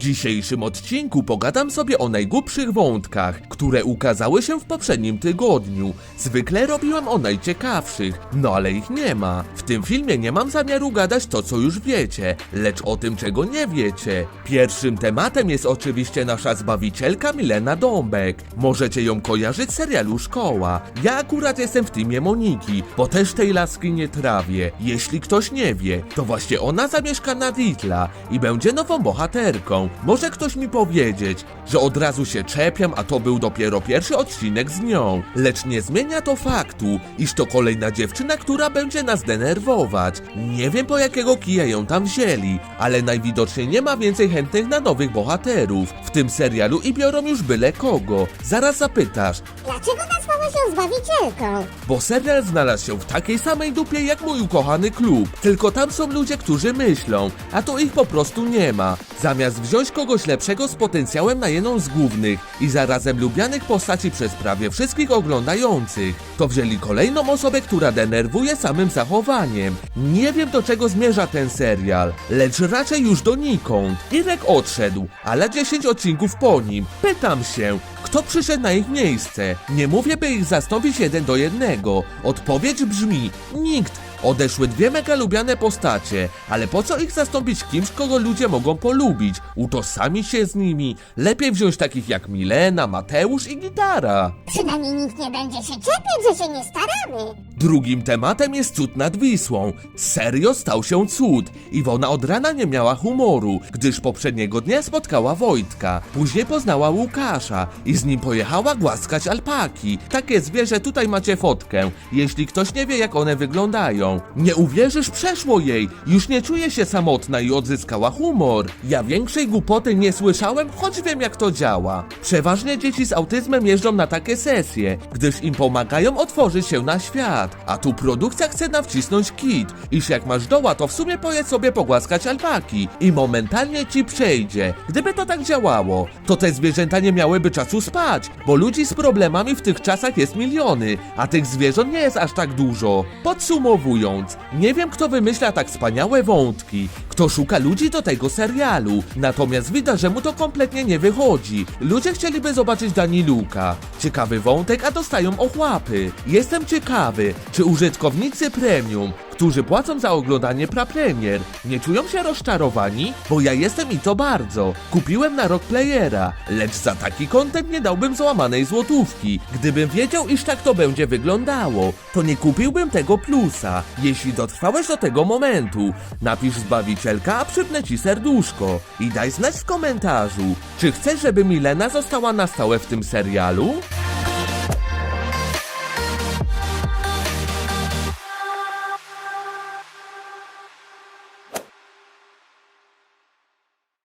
dzisiejszym odcinku pogadam sobie o najgłupszych wątkach, które ukazały się w poprzednim tygodniu. Zwykle robiłem o najciekawszych, no ale ich nie ma. W tym filmie nie mam zamiaru gadać to, co już wiecie, lecz o tym, czego nie wiecie. Pierwszym tematem jest oczywiście nasza zbawicielka Milena Dąbek. Możecie ją kojarzyć z serialu Szkoła. Ja akurat jestem w teamie Moniki, bo też tej laski nie trawię. Jeśli ktoś nie wie, to właśnie ona zamieszka na Ditla i będzie nową bohaterką. Może ktoś mi powiedzieć, że od razu się czepiam, a to był dopiero pierwszy odcinek z nią. Lecz nie zmienia to faktu, iż to kolejna dziewczyna, która będzie nas denerwować. Nie wiem po jakiego kija ją tam wzięli, ale najwidoczniej nie ma więcej chętnych na nowych bohaterów w tym serialu i biorą już byle kogo. Zaraz zapytasz, Dlaczego nazwała się Zbawicielką? bo serial znalazł się w takiej samej dupie jak mój ukochany klub. Tylko tam są ludzie, którzy myślą, a tu ich po prostu nie ma. Zamiast wziąć kogoś lepszego z potencjałem na jedną z głównych i zarazem lubianych postaci przez prawie wszystkich oglądających, to wzięli kolejną osobę, która denerwuje samym zachowaniem. Nie wiem do czego zmierza ten serial, lecz raczej już donikąd. Irek odszedł, ale 10 odcinków po nim. Pytam się, kto przyszedł na ich miejsce? Nie mówię, by ich zastąpić jeden do jednego. Odpowiedź brzmi: nikt. Odeszły dwie mega lubiane postacie, ale po co ich zastąpić kimś, kogo ludzie mogą polubić? Utożsamić się z nimi? Lepiej wziąć takich jak Milena, Mateusz i Gitara. Przynajmniej nikt nie będzie się czepiać, że się nie staramy. Drugim tematem jest cud nad Wisłą. Serio stał się cud. Iwona od rana nie miała humoru, gdyż poprzedniego dnia spotkała Wojtka. Później poznała Łukasza i z nim pojechała głaskać alpaki. Takie zwierzę, tutaj macie fotkę, jeśli ktoś nie wie jak one wyglądają. Nie uwierzysz, przeszło jej. Już nie czuje się samotna i odzyskała humor. Ja większej głupoty nie słyszałem, choć wiem jak to działa. Przeważnie dzieci z autyzmem jeżdżą na takie sesje, gdyż im pomagają otworzyć się na świat. A tu produkcja chce nam wcisnąć kit, iż jak masz doła, to w sumie pojedź sobie pogłaskać alpaki i momentalnie ci przejdzie. Gdyby to tak działało, to te zwierzęta nie miałyby czasu spać, bo ludzi z problemami w tych czasach jest miliony, a tych zwierząt nie jest aż tak dużo. Podsumowując, nie wiem kto wymyśla tak wspaniałe wątki, kto szuka ludzi do tego serialu, natomiast widać, że mu to kompletnie nie wychodzi. Ludzie chcieliby zobaczyć Daniluka. Ciekawy wątek, a dostają ochłapy. Jestem ciekawy, czy użytkownicy premium którzy płacą za oglądanie prapremier, nie czują się rozczarowani? Bo ja jestem i to bardzo. Kupiłem na rok playera, lecz za taki kontent nie dałbym złamanej złotówki. Gdybym wiedział, iż tak to będzie wyglądało, to nie kupiłbym tego plusa. Jeśli dotrwałeś do tego momentu, napisz Zbawicielka, a przypnę ci serduszko. I daj znać w komentarzu, czy chcesz, żeby Milena została na stałe w tym serialu?